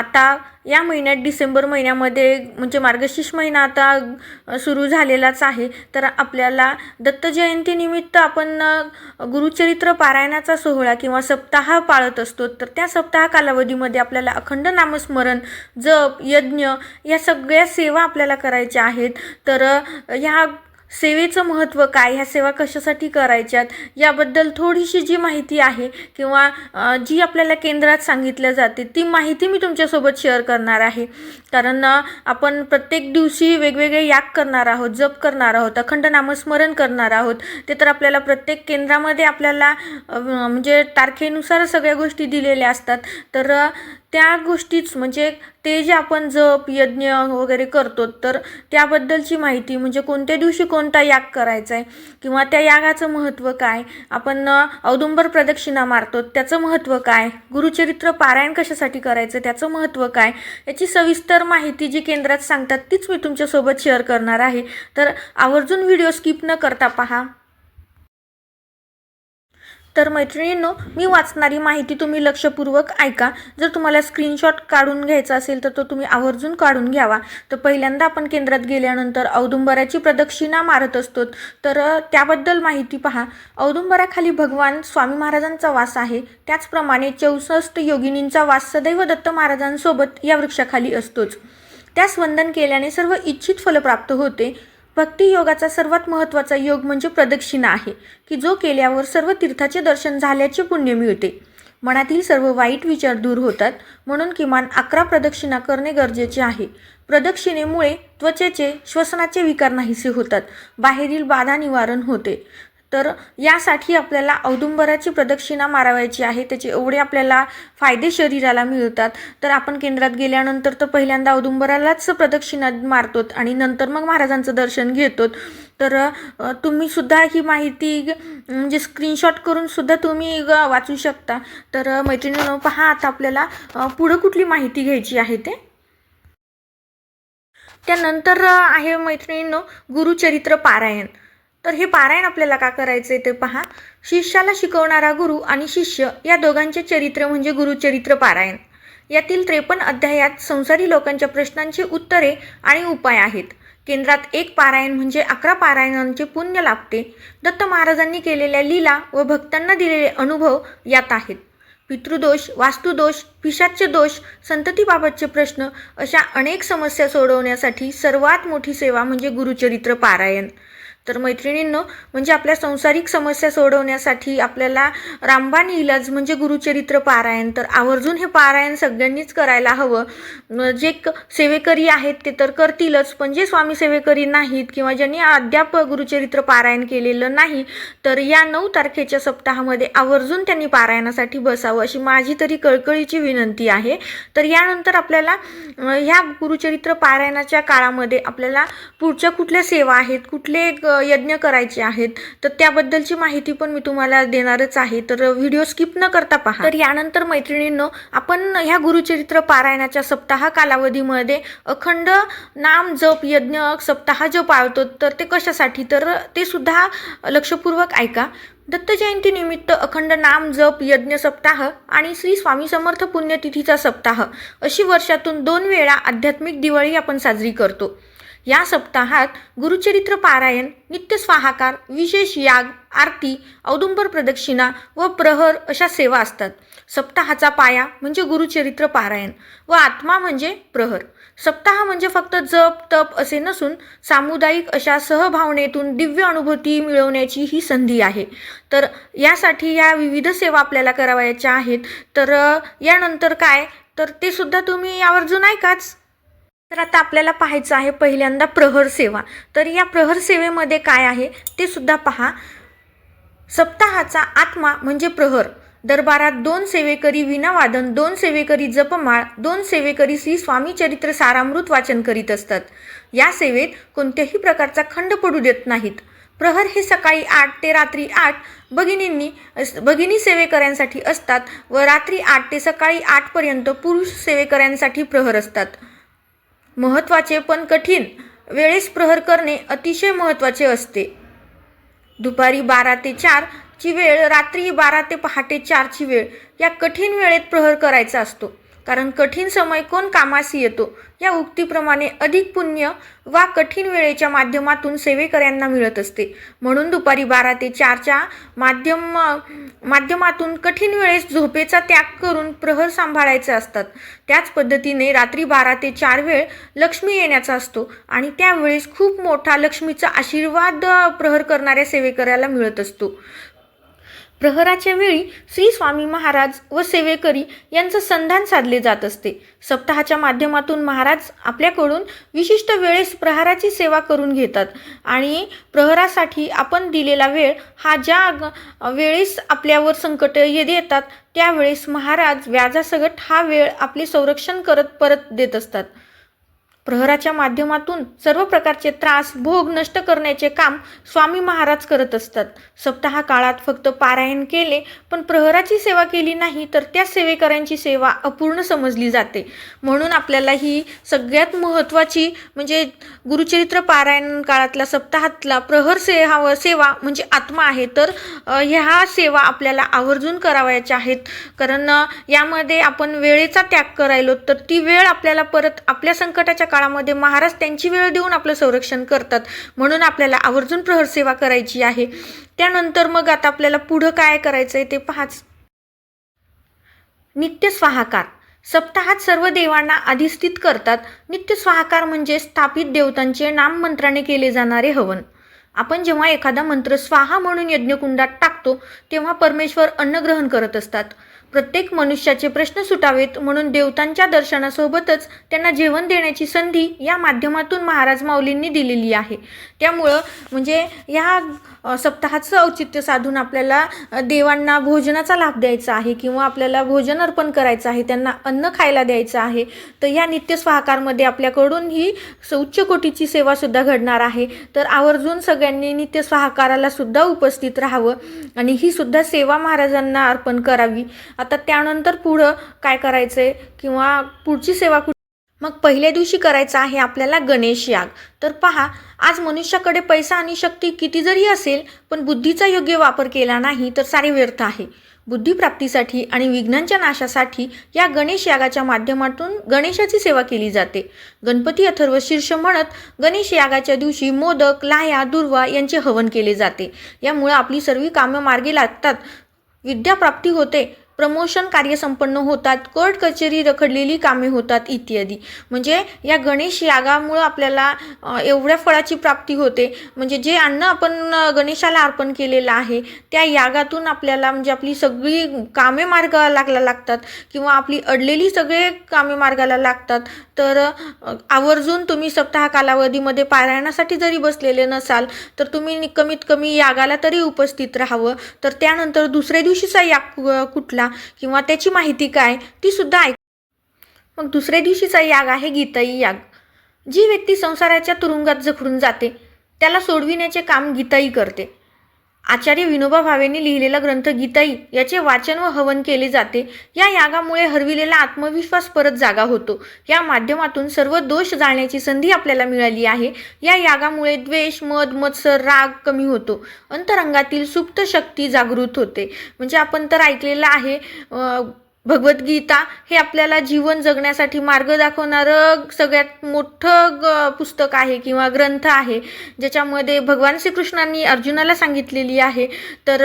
आता या महिन्यात डिसेंबर महिन्यामध्ये म्हणजे मार्गशीर्ष महिना आता सुरू झालेलाच आहे. तर आपल्याला दत्त जयंतीनिमित्त आपण गुरुचरित्र पारायणाचा सोहळा किंवा सप्ताह पाळत असतो. तर त्या सप्ताह कालावधीमध्ये आपल्याला अखंड नामस्मरण जप यज्ञ या सगळ्या सेवा आपल्याला करायच्या आहेत. तर ह्या सेवेचं महत्त्व काय? ह्या सेवा कशासाठी करायच्यात? याबद्दल थोडीशी जी माहिती आहे किंवा जी आपल्याला केंद्रात सांगितल्या जाते ती माहिती मी तुमच्यासोबत शेअर करणार आहे. कारण आपण प्रत्येक दिवशी वेगवेगळे याग करणार आहोत जप करणार आहोत अखंड नामस्मरण करणार आहोत. ते तर आपल्याला प्रत्येक केंद्रामध्ये आपल्याला म्हणजे तारखेनुसार सगळ्या गोष्टी दिलेल्या असतात. तर त्या गोष्टीच म्हणजे ते जे आपण जप यज्ञ वगैरे करतो तर त्याबद्दलची माहिती म्हणजे कोणत्या दिवशी कोणता याग करायचा आहे किंवा त्या यागाचं महत्त्व काय? आपण औदुंबर प्रदक्षिणा मारतो त्याचं महत्त्व काय? गुरुचरित्र पारायण कशासाठी करायचं त्याचं महत्त्व काय? याची सविस्तर माहिती जी केंद्रात सांगतात तीच मी तुमच्यासोबत शेअर करणार आहे. तर आवर्जून व्हिडिओ स्किप न करता पहा. तर मैत्रिणींनो मी वाचणारी माहिती तुम्ही लक्षपूर्वक ऐका. जर तुम्हाला स्क्रीनशॉट काढून घ्यायचा असेल तर तो तुम्ही आवर्जून काढून घ्यावा. तर पहिल्यांदा आपण केंद्रात गेल्यानंतर औदुंबराची प्रदक्षिणा मारत असतो. तर त्याबद्दल माहिती पहा. औदुंबराखाली भगवान स्वामी महाराजांचा वास आहे. त्याचप्रमाणे चौसष्ट योगिनींचा वास सदैव दत्त महाराजांसोबत या वृक्षाखाली असतोच. त्यास वंदन केल्याने सर्व इच्छित फल प्राप्त होते. भक्ती योगाचा सर्वात महत्त्वाचा योग म्हणजे प्रदक्षिणा आहे की जो केल्यावर सर्व तीर्थाचे दर्शन झाल्याचे पुण्य मिळते. मनातील सर्व वाईट विचार दूर होतात म्हणून किमान अकरा प्रदक्षिणा करणे गरजेचे आहे. प्रदक्षिणेमुळे त्वचेचे श्वसनाचे विकार नाहीसे होतात बाहेरील बाधा निवारण होते. तर यासाठी आपल्याला औदुंबराची प्रदक्षिणा मारावायची आहे. त्याचे एवढे आपल्याला फायदे शरीराला मिळतात. तर आपण केंद्रात गेल्यानंतर तर पहिल्यांदा औदुंबरालाच प्रदक्षिणा मारतो आणि नंतर मग महाराजांचं दर्शन घेतो तर तुम्ही सुद्धा ही माहिती ग- म्हणजे स्क्रीनशॉट करून सुद्धा तुम्ही वाचू शकता. तर मैत्रिणीनं पहा आता आपल्याला पुढं कुठली माहिती घ्यायची आहे ते. त्यानंतर आहे मैत्रिणीनं गुरुचरित्र पारायण. तर हे पारायण आपल्याला का करायचं आहे ते पहा. शिष्याला शिकवणारा गुरु आणि शिष्य या दोघांचे चरित्र म्हणजे गुरुचरित्र पारायण. यातील त्रेपन्न अध्यायात संसारी लोकांच्या प्रश्नांची उत्तरे आणि उपाय आहेत. केंद्रात एक पारायण म्हणजे अकरा पारायणांचे पुण्य लाभते. दत्त महाराजांनी केलेल्या लीला व भक्तांना दिलेले अनुभव यात आहेत. पितृदोष वास्तुदोष पिशाच्य दोष संततीबाबतचे प्रश्न अशा अनेक समस्या सोडवण्यासाठी सर्वात मोठी सेवा म्हणजे गुरुचरित्र पारायण. तर मैत्रिणींनो म्हणजे आपल्या संसारिक समस्या सोडवण्यासाठी आपल्याला रामबाण इलाज म्हणजे गुरुचरित्र पारायण. तर आवर्जून हे पारायण सगळ्यांनीच करायला हवं. जे क- सेवेकरी आहेत ते तर करतीलच पण जे स्वामी सेवेकरी नाहीत किंवा ज्यांनी अद्याप गुरुचरित्र पारायण केलेलं नाही तर या नऊ तारखेच्या सप्ताहामध्ये आवर्जून त्यांनी पारायणासाठी बसावं अशी माझी तरी कळकळीची विनंती आहे. तर यानंतर आपल्याला ह्या गुरुचरित्र पारायणाच्या काळामध्ये आपल्याला पुढच्या कुठल्या सेवा आहेत कुठले यज्ञ करायचे आहेत तर त्याबद्दलची माहिती पण मी तुम्हाला देणारच आहे. तर व्हिडिओ स्किप न करता पहा. तर यानंतर मैत्रिणींनो आपण ह्या गुरुचरित्र पारायणाच्या सप्ताह कालावधीमध्ये अखंड नाम जप यज्ञ सप्ताह जो पाळतो. तर ते कशासाठी? तर ते सुद्धा लक्षपूर्वक ऐका. दत्त जयंतीनिमित्त अखंड नाम जप यज्ञ सप्ताह आणि श्री स्वामी समर्थ पुण्यतिथीचा सप्ताह अशी वर्षातून दोन वेळा आध्यात्मिक दिवाळी आपण साजरी करतो. या सप्ताहात गुरुचरित्र पारायण नित्य स्वाहाकार विशेष याग आरती औदुंबर प्रदक्षिणा व प्रहर अशा सेवा असतात. सप्ताहाचा पाया म्हणजे गुरुचरित्र पारायण व आत्मा म्हणजे प्रहर. सप्ताह म्हणजे फक्त जप तप असे नसून सामुदायिक अशा सहभावनेतून दिव्य अनुभूती मिळवण्याची ही संधी आहे. तर यासाठी या विविध सेवा आपल्याला करावयाच्या आहेत. तर यानंतर काय? तर ते सुद्धा तुम्ही आवर्जून ऐकाच. तर आता आपल्याला पाहायचं आहे पहिल्यांदा प्रहर सेवा. तर या प्रहर सेवेमध्ये काय आहे ते सुद्धा पहा. सप्ताहाचा आत्मा म्हणजे प्रहर. दरबारात दोन सेवेकरी विनावादन दोन सेवेकरी जपमाळ दोन सेवेकरी श्री स्वामी चरित्र सारामृत वाचन करीत असतात. या सेवेत कोणत्याही प्रकारचा खंड पडू देत नाहीत. प्रहर हे सकाळी आठ ते रात्री आठ भगिनींनी भगिनी सेवेकऱ्यांसाठी असतात व रात्री आठ ते सकाळी आठपर्यंत पुरुष सेवेकऱ्यांसाठी प्रहर असतात. महत्त्वाचे पण कठीण वेळेस प्रहर करणे अतिशय महत्त्वाचे असते. दुपारी बारा ते चारची वेळ रात्री बारा ते पहाटे चारची वेळ या कठीण वेळेत प्रहर करायचा असतो. कारण कठीण समय कोण कामासी येतो? या उक्तीप्रमाणे अधिक पुण्य वा कठीण वेळेच्या माध्यमातून सेवेकऱ्यांना मिळत असते. म्हणून दुपारी बारा ते चारच्या माध्यम माध्यमातून कठीण वेळेस झोपेचा त्याग करून प्रहर सांभाळायचे असतात. त्याच पद्धतीने रात्री बारा ते चार वेळ लक्ष्मी येण्याचा असतो आणि त्यावेळेस खूप मोठा लक्ष्मीचा आशीर्वाद प्रहर करणाऱ्या सेवेकऱ्याला मिळत असतो. प्रहराच्या वेळी श्री स्वामी महाराज व सेवेकरी यांचं संधान साधले जात असते. सप्ताहाच्या माध्यमातून महाराज आपल्याकडून विशिष्ट वेळेस प्रहाराची सेवा करून घेतात आणि प्रहरासाठी आपण दिलेला वेळ हा ज्या ग- वेळेस आपल्यावर संकट येतात त्यावेळेस महाराज व्याजासकट हा वेळ आपले संरक्षण करत परत देत असतात. प्रहराच्या माध्यमातून सर्व प्रकारचे त्रास भोग नष्ट करण्याचे काम स्वामी महाराज करत असतात. सप्ताह काळात फक्त पारायण केले पण प्रहराची सेवा केली नाही तर त्या सेवेकऱ्यांची सेवा अपूर्ण समजली जाते. म्हणून आपल्याला ही सगळ्यात महत्त्वाची म्हणजे गुरुचरित्र पारायण काळातला सप्ताहातला प्रहर से हा सेवा म्हणजे आत्मा आहे. तर ह्या सेवा आपल्याला आवर्जून करावयाच्या आहेत. कारण यामध्ये आपण वेळेचा त्याग करायलो तर ती वेळ आपल्याला परत आपल्या संकटाच्या काळामध्ये महाराज त्यांची वेळ देऊन आपलं संरक्षण करतात. म्हणून आपल्याला आवर्जून प्रहर सेवा करायची आहे. त्यानंतर मग आता आपल्याला पुढं काय करायचं आहे ते पाहाच. नित्य स्वाहाकार सप्ताहात सर्व देवांना अधिस्थित करतात. नित्य स्वाहाकार म्हणजे स्थापित देवतांचे नाममंत्राने केले जाणारे हवन. आपण जेव्हा एखादा मंत्र स्वाहा म्हणून यज्ञकुंडात टाकतो तेव्हा परमेश्वर अन्न ग्रहण करत असतात. प्रत्येक मनुष्याचे प्रश्न सुटावेत म्हणून देवतांच्या दर्शनासोबतच त्यांना जेवण देण्याची संधी या माध्यमातून महाराज माऊलींनी दिलेली आहे. त्यामुळं म्हणजे या सप्ताहाचं औचित्य साधून आपल्याला देवांना भोजनाचा लाभ द्यायचा आहे किंवा आपल्याला भोजन अर्पण करायचं आहे त्यांना अन्न खायला द्यायचं आहे तर या नित्य स्वाहाकारमध्ये आपल्याकडून ही उच्च कोटीची सेवासुद्धा घडणार आहे. तर आवर्जून सगळ्यांनी नित्य स्वाहाकाराला सुद्धा उपस्थित राहावं आणि ही सुद्धा सेवा महाराजांना अर्पण करावी. आता त्यानंतर पुढं काय करायचं आहे किंवा पुढची सेवा कुठे? मग पहिल्या दिवशी करायचं आहे आपल्याला गणेश याग. तर पहा आज मनुष्याकडे पैसा आणि शक्ती किती जरी असेल पण बुद्धीचा योग्य वापर केला नाही तर सारे व्यर्थ आहे. बुद्धिप्राप्तीसाठी आणि विघ्नांच्या नाशासाठी या गणेश यागाच्या माध्यमातून गणेशाची सेवा केली जाते. गणपती अथर्व शीर्ष म्हणत गणेश यागाच्या दिवशी मोदक लाह्या दुर्वा यांचे हवन केले जाते. यामुळे आपली सर्व कामं मार्गी लागतात. विद्याप्राप्ती होते. प्रमोशन कार्य संपन्न होतात कोर्ट कचेरी रखडलेली कामे होतात इत्यादी. म्हणजे या गणेश यागामुळं आपल्याला एवढ्या फळाची प्राप्ती होते. म्हणजे जे अन्न आपण गणेशाला अर्पण केलेलं आहे त्या यागातून आपल्याला म्हणजे आपली सगळी कामे मार्गाला लागला लागतात किंवा आपली अडलेली सगळे कामे मार्गाला लागतात. तर आवर्जून तुम्ही सप्ताह कालावधीमध्ये पारायणासाठी जरी बसलेले नसाल तर तुम्ही कमीत कमी यागाला तरी उपस्थित राहावं. तर त्यानंतर दुसऱ्या दिवशीचा याग कुठला? किंवा त्याची माहिती काय ती सुद्धा ऐक. मग दुसऱ्या दिवशीचा याग आहे गीताई याग. जी व्यक्ती संसाराच्या तुरुंगात जखडून जाते त्याला सोडविण्याचे काम गीताई करते. आचार्य विनोबा भावेंनी लिहिलेला ग्रंथ गीताई याचे वाचन व हवन केले जाते. या यागामुळे हरविलेला आत्मविश्वास परत जागा होतो. या माध्यमातून सर्व दोष जाळण्याची संधी आपल्याला मिळाली आहे. या यागामुळे द्वेष मद मत्सर राग कमी होतो. अंतरंगातील सुप्त शक्ती जागृत होते. म्हणजे आपण तर ऐकलेलं आहे भगवद्गीता हे आपल्याला जीवन जगण्यासाठी मार्ग दाखवणारं सगळ्यात मोठं ग पुस्तक आहे किंवा ग्रंथ आहे ज्याच्यामध्ये भगवान श्रीकृष्णांनी अर्जुनाला सांगितलेली आहे. तर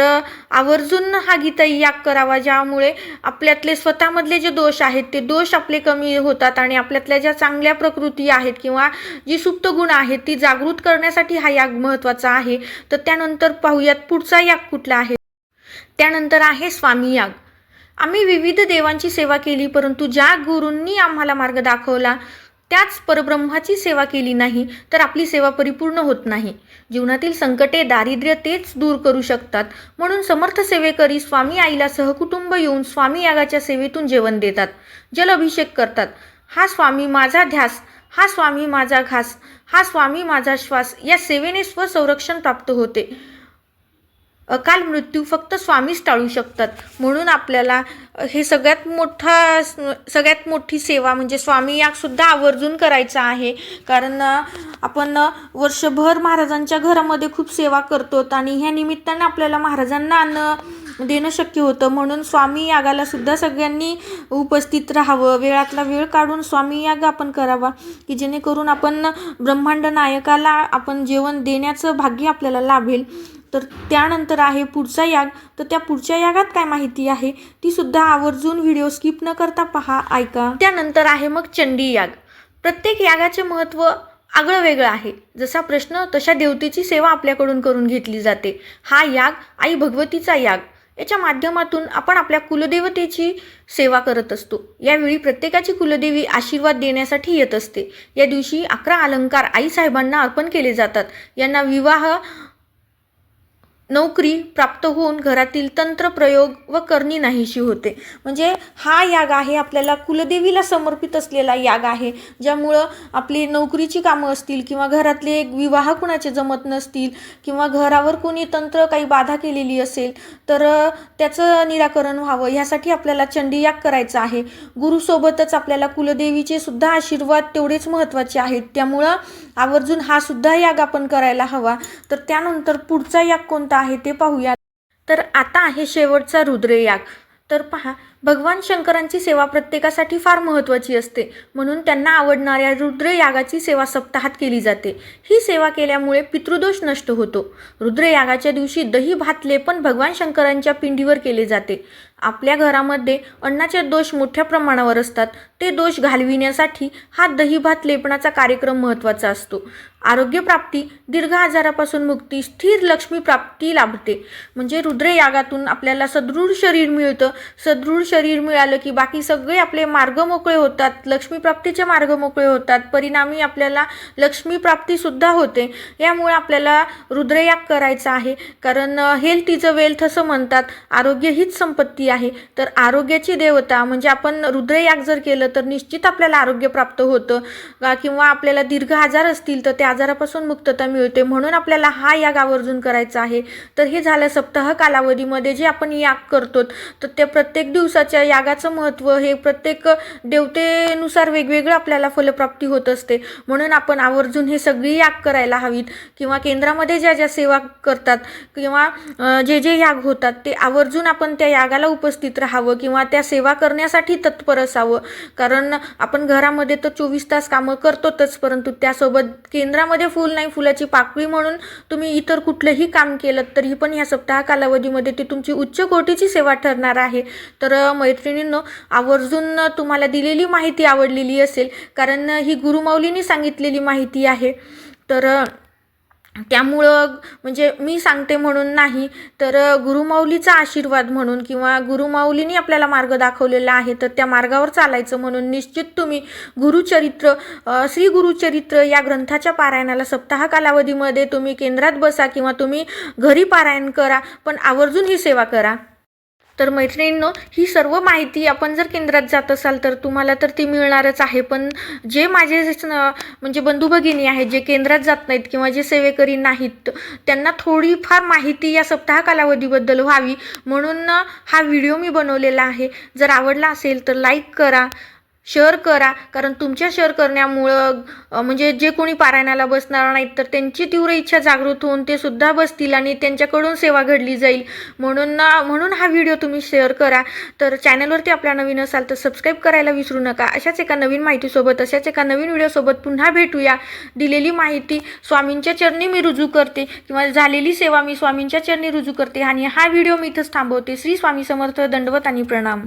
आवर्जून हा गीता याग करावा ज्यामुळे आपल्यातले स्वतःमधले जे दोष आहेत ते दोष आपले कमी होतात आणि आपल्यातल्या ज्या चांगल्या प्रकृती आहेत किंवा जी सुप्त गुण आहेत ती जागृत करण्यासाठी हा याग महत्त्वाचा आहे. तर त्यानंतर पाहूयात पुढचा याग कुठला आहे? त्यानंतर आहे स्वामी याग. आम्ही विविध देवांची सेवा केली परंतु ज्या गुरूंनी आम्हाला मार्ग दाखवला त्याच परब्रह्माची सेवा केली नाही तर आपली सेवा परिपूर्ण होत नाही. जीवनातील संकटे दारिद्र्य तेच दूर करू शकतात. म्हणून समर्थ सेवेकरी स्वामी आईला सहकुटुंब येऊन स्वामी यागाच्या सेवेतून जेवण देतात जल अभिषेक करतात. हा स्वामी माझा ध्यास हा स्वामी माझा घास हा स्वामी माझा श्वास या सेवेने स्वसंरक्षण प्राप्त होते. अकाल मृत्यू फक्त स्वामीच टाळू शकतात. म्हणून आपल्याला हे सगळ्यात मोठा सगळ्यात मोठी सेवा म्हणजे स्वामी यागसुद्धा आवर्जून करायचा आहे. कारण आपण वर्षभर महाराजांच्या घरामध्ये खूप सेवा करतो आणि ह्या निमित्ताने आपल्याला महाराजांना अन्न देणं शक्य होतं. म्हणून स्वामी यागाला सुद्धा सगळ्यांनी उपस्थित राहावं. वेळातला वेळ काढून स्वामी याग आपण करावा की जेणेकरून आपण ब्रह्मांड नायकाला आपण जेवण देण्याचं भाग्य आपल्याला लाभेल. तर त्यानंतर आहे पुढचा याग. तर त्या पुढच्या यागात काय माहिती आहे? ती सुद्धा आवर्जून व्हिडिओ स्किप न करता पहा ऐका. त्यानंतर आहे मग चंडी याग. प्रत्येक यागाचे महत्त्व आगळं वेगळं आहे. जसा प्रश्न तशा देवतेची सेवा आपल्याकडून करून घेतली जाते. हा याग आई भगवतीचा याग. याच्या माध्यमातून आपण आपल्या कुलदेवतेची सेवा करत असतो. यावेळी प्रत्येकाची कुलदेवी आशीर्वाद देण्यासाठी येत असते. या दिवशी अकरा अलंकार आईसाहेबांना अर्पण केले जातात. यांना विवाह नोकरी प्राप्त होऊन घरातील तंत्र प्रयोग व करणी नाहीशी होते. म्हणजे हा याग आहे आपल्याला कुलदेवीला समर्पित असलेला याग आहे ज्यामुळं आपली नोकरीची कामं असतील किंवा घरातले विवाह कुणाचे जमत नसतील किंवा घरावर कोणी तंत्र काही बाधा केलेली असेल तर त्याचं निराकरण व्हावं ह्यासाठी आपल्याला चंडी याग करायचा आहे. गुरुसोबतच आपल्याला कुलदेवीचे सुद्धा आशीर्वाद तेवढेच महत्त्वाचे आहेत. त्यामुळं आवर्जून हा सुद्धा याग आपण करायला हवा. तर त्यानंतर पुढचा याग कोणता आहे ते पाहूया तर आता आहे शेवटचा रुद्रयाग तर पहा भगवान शंकरांची सेवा प्रत्येकासाठी फार महत्त्वाची असते. म्हणून त्यांना आवडणाऱ्या रुद्रयागाची सेवा सप्ताहात केली जाते. ही सेवा केल्यामुळे पितृदोष नष्ट होतो. रुद्रयागाच्या दिवशी दही भातले पण भगवान शंकरांच्या पिंडीवर केले जाते. आपल्या घरामध्ये अन्नाचे दोष मोठ्या प्रमाणावर असतात. ते दोष घालविण्यासाठी हा दही भात लेपणाचा कार्यक्रम महत्त्वाचा असतो. आरोग्यप्राप्ती दीर्घ आजारापासून मुक्ती स्थिर लक्ष्मी प्राप्ती लाभते. म्हणजे रुद्रयागातून आपल्याला सदृढ शरीर मिळतं. सदृढ शरीर मिळालं की बाकी सगळे आपले मार्ग मोकळे होतात. लक्ष्मीप्राप्तीचे मार्ग मोकळे होतात. परिणामी आपल्याला लक्ष्मीप्राप्तीसुद्धा होते. यामुळे आपल्याला रुद्रयाग करायचा आहे. कारण हेल्थ इज अ वेल्थ असं म्हणतात. आरोग्य हीच संपत्ती आहे. तर आरोग्याची देवता म्हणजे आपण रुद्रयाग जर केलं तर निश्चित आपल्याला आरोग्य प्राप्त होतं. किंवा आपल्याला दीर्घ आजार असतील तर त्या आजारापासून मुक्तता मिळते. म्हणून आपल्याला हा याग आवर्जून करायचा आहे. तर हे झालं सप्ताह कालावधीमध्ये जे आपण याग करतो. तर त्या प्रत्येक दिवसाच्या यागाचं महत्त्व हे प्रत्येक देवतेनुसार वेगवेगळं आपल्याला फलप्राप्ती होत असते. म्हणून आपण आवर्जून हे सगळी याग करायला हवीत. किंवा केंद्रामध्ये ज्या ज्या सेवा करतात किंवा जे जे याग होतात ते आवर्जून आपण त्या यागाला उपस्थित राहावं किंवा त्या सेवा करण्यासाठी तत्पर असावं. कारण आपण घरामध्ये तर चोवीस तास कामं करतोच परंतु त्यासोबत केंद्रामध्ये फुल नाही फुलाची पाकळी म्हणून तुम्ही इतर कुठलंही काम केलं तरी पण ह्या सप्ताह कालावधीमध्ये ती तुमची उच्च कोटीची सेवा ठरणार आहे. तर मैत्रिणींनो आवर्जून तुम्हाला दिलेली माहिती आवडलेली असेल कारण ही गुरुमाऊलीने सांगितलेली माहिती आहे. तर त्यामुळं म्हणजे मी सांगते म्हणून नाही तर गुरुमाऊलीचा आशीर्वाद म्हणून किंवा गुरुमाऊलीने आपल्याला मार्ग दाखवलेला आहे तर त्या मार्गावर चालायचं म्हणून निश्चित तुम्ही गुरुचरित्र श्री गुरुचरित्र या ग्रंथाच्या पारायणाला सप्ताह कालावधीमध्ये तुम्ही केंद्रात बसा किंवा तुम्ही घरी पारायण करा पण आवर्जून ही सेवा करा. तर मैत्रिणींनो ही सर्व माहिती आपण जर केंद्रात जात असाल तर तुम्हाला तर ती मिळणारच आहे. पण जे माझे म्हणजे बंधू भगिनी आहेत जे केंद्रात जात नाहीत किंवा जे सेवेकरी नाहीत त्यांना थोडीफार माहिती या सप्ताह कालावधीबद्दल व्हावी. म्हणून हा व्हिडिओ मी बनवलेला आहे. जर आवडला असेल तर लाईक करा. शेअर करा. कारण तुमच्या शेअर करण्यामुळं म्हणजे जे कोणी पारायणाला बसणार नाहीत तर त्यांची तीव्र इच्छा जागृत होऊन ते सुद्धा बसतील आणि त्यांच्याकडून सेवा घडली जाईल. म्हणून ना म्हणून हा व्हिडिओ तुम्ही शेअर करा. तर चॅनलवरती आपला नवीन असाल तर सबस्क्राईब करायला विसरू नका. अशाच एका नवीन माहितीसोबत अशाच एका नवीन व्हिडिओसोबत पुन्हा भेटूया. दिलेली माहिती स्वामींच्या चरणी मी रुजू करते किंवा झालेली सेवा मी स्वामींच्या चरणी रुजू करते. आणि हा व्हिडिओ मी इथंच थांबवते. श्री स्वामी समर्थ दंडवत आणि प्रणाम.